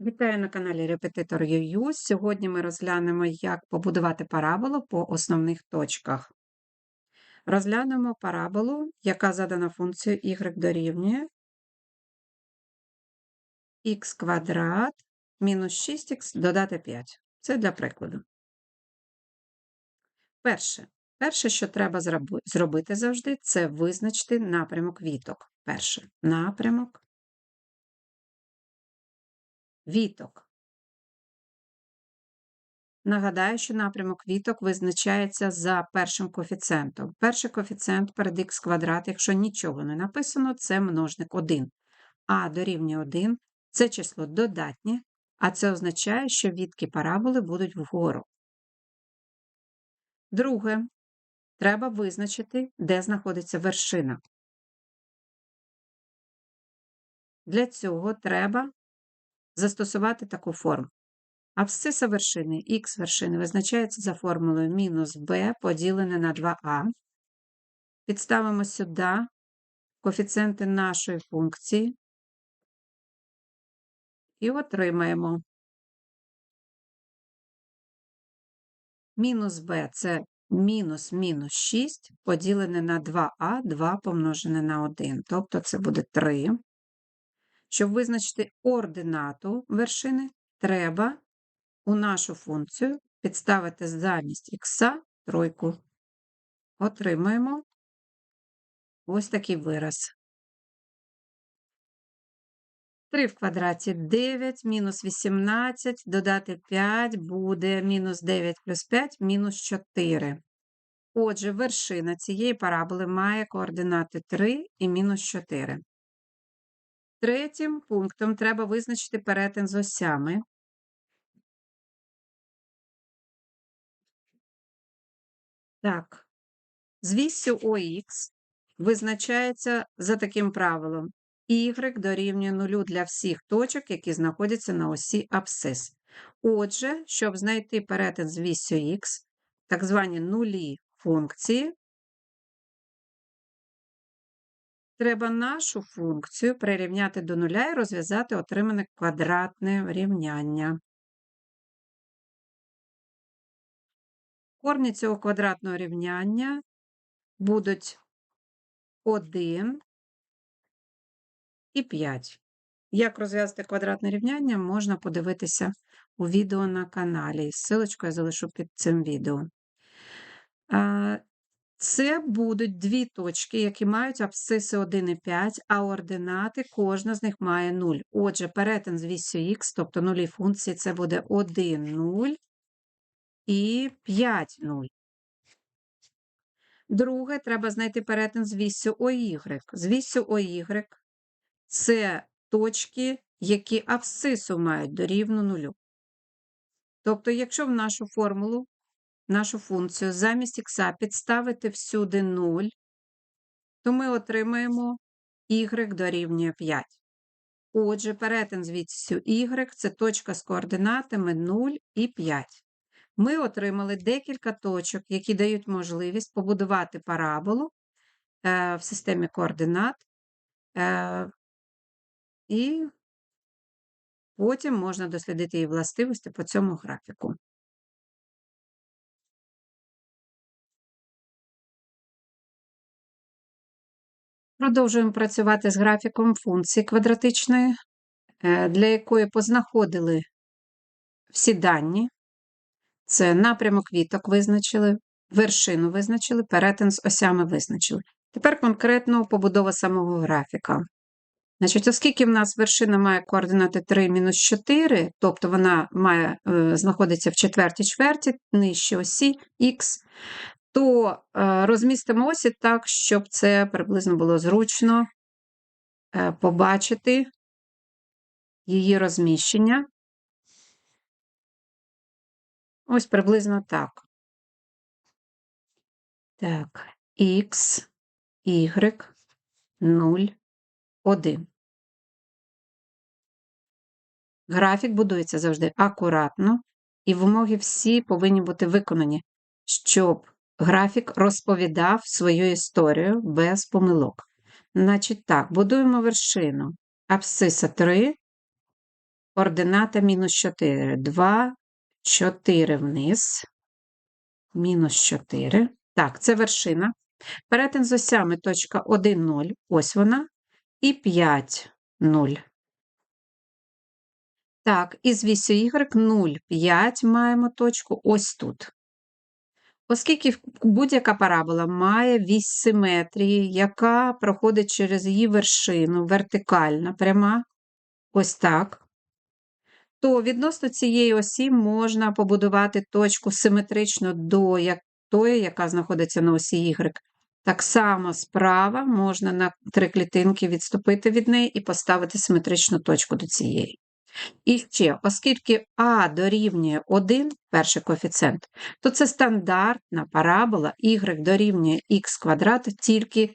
Вітаю на каналі Репетитор ЮЮ. Сьогодні ми розглянемо, як побудувати параболу по основних точках. Розглянемо параболу, яка задана функцією y дорівнює х квадрат мінус 6х додати 5. Це для прикладу. Перше, Перше, що треба зробити завжди, це визначити напрямок віток. Перше напрямок віток. Нагадаю, що напрямок віток визначається за першим коефіцієнтом. Перший коефіцієнт перед х квадрат, якщо нічого не написано, це множник 1. А дорівнює 1 це число додатнє, а це означає, що відки параболи будуть вгору. Друге, треба визначити, де знаходиться вершина. Для цього треба застосувати таку форму. Абсциса вершини х вершини визначається за формулою мінус b поділене на 2а. Підставимо сюди коефіцієнти нашої функції і отримаємо. Мінус b це мінус мінус 6 поділене на 2а, 2 помножене на 1, тобто це буде 3. Щоб визначити ординату вершини, треба у нашу функцію підставити замість х тройку. Отримаємо ось такий вираз. 3 в квадраті 9, мінус 18, додати 5 буде мінус 9 плюс 5, мінус 4. Отже, вершина цієї параболи має координати 3 і мінус 4. Третім пунктом треба визначити перетин з осями. Так, з вісю ОХ визначається за таким правилом y дорівнює нулю для всіх точок, які знаходяться на осі абсцис. Отже, щоб знайти перетин з вісю х, так звані нулі функції, Треба нашу функцію прирівняти до нуля і розв'язати отримане квадратне рівняння. Корні цього квадратного рівняння будуть 1 і 5. Як розв'язати квадратне рівняння, можна подивитися у відео на каналі. Силочку я залишу під цим відео. Це будуть дві точки, які мають абсциси 1 і 5, а ординати кожна з них має 0. Отже, перетин з вісю х, тобто нулі функції, це буде 1, 0 і 5, 0. Друге, треба знайти перетин з вісю OY. З вісю OY це точки, які абсцису мають дорівну нулю. Тобто, якщо в нашу формулу нашу функцію замість х підставити всюди 0, то ми отримаємо y дорівнює 5. Отже, перетин з y це точка з координатами 0 і 5. Ми отримали декілька точок, які дають можливість побудувати параболу е, в системі координат, е, і потім можна дослідити її властивості по цьому графіку. Продовжуємо працювати з графіком функції квадратичної, е, для якої познаходили всі дані. Це напрямок віток визначили, вершину визначили, перетин з осями визначили. Тепер конкретно побудова самого графіка. Значить, Оскільки в нас вершина має координати 3 мінус 4, тобто вона має, е, знаходиться в четвертій чверті, нижче осі х, то е, розмістимо осі так, щоб це приблизно було зручно е, побачити її розміщення. Ось приблизно так. Так, Х, Y, 0, 1. Графік будується завжди акуратно, і вимоги всі повинні бути виконані, щоб Графік розповідав свою історію без помилок. Значить так, будуємо вершину. Абсциса 3, ордината мінус 4. 2, 4 вниз, мінус 4. Так, це вершина. Перетин з осями точка 1, 0, ось вона, і 5, 0. Так, і з вісю y 0, 5 маємо точку ось тут. Оскільки будь-яка парабола має вісь симетрії, яка проходить через її вершину, вертикальна пряма, ось так, то відносно цієї осі можна побудувати точку симетрично до тої, яка знаходиться на осі Y. Так само справа можна на три клітинки відступити від неї і поставити симетричну точку до цієї. І ще, оскільки А дорівнює 1, перший коефіцієнт, то це стандартна парабола y дорівнює х квадрат тільки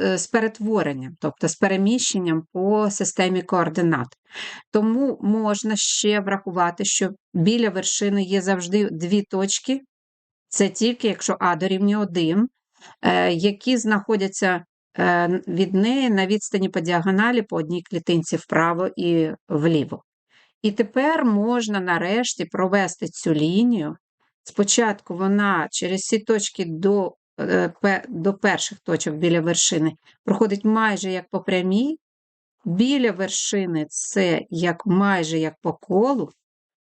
е, з перетворенням, тобто з переміщенням по системі координат. Тому можна ще врахувати, що біля вершини є завжди дві точки, це тільки якщо А дорівнює 1, е, які знаходяться від неї на відстані по діагоналі по одній клітинці вправо і вліво. І тепер можна нарешті провести цю лінію. Спочатку вона через ці точки до, е, до перших точок біля вершини проходить майже як по прямій. Біля вершини це як майже як по колу,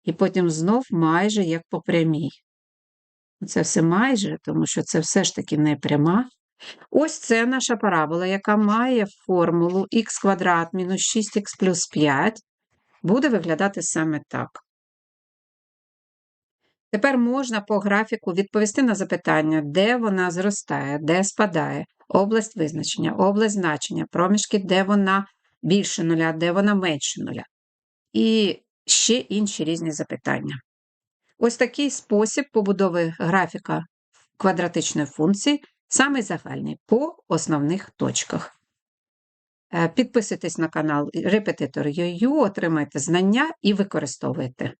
і потім знов майже як по прямій. Це все майже, тому що це все ж таки не пряма. Ось це наша парабола, яка має формулу х квадрат мінус 6х плюс 5. Буде виглядати саме так. Тепер можна по графіку відповісти на запитання, де вона зростає, де спадає, область визначення, область значення, проміжки, де вона більше нуля, де вона менше нуля. І ще інші різні запитання. Ось такий спосіб побудови графіка квадратичної функції, самий загальний по основних точках. Е, Підписуйтесь на канал Репетитор.ю, отримайте знання і використовуйте.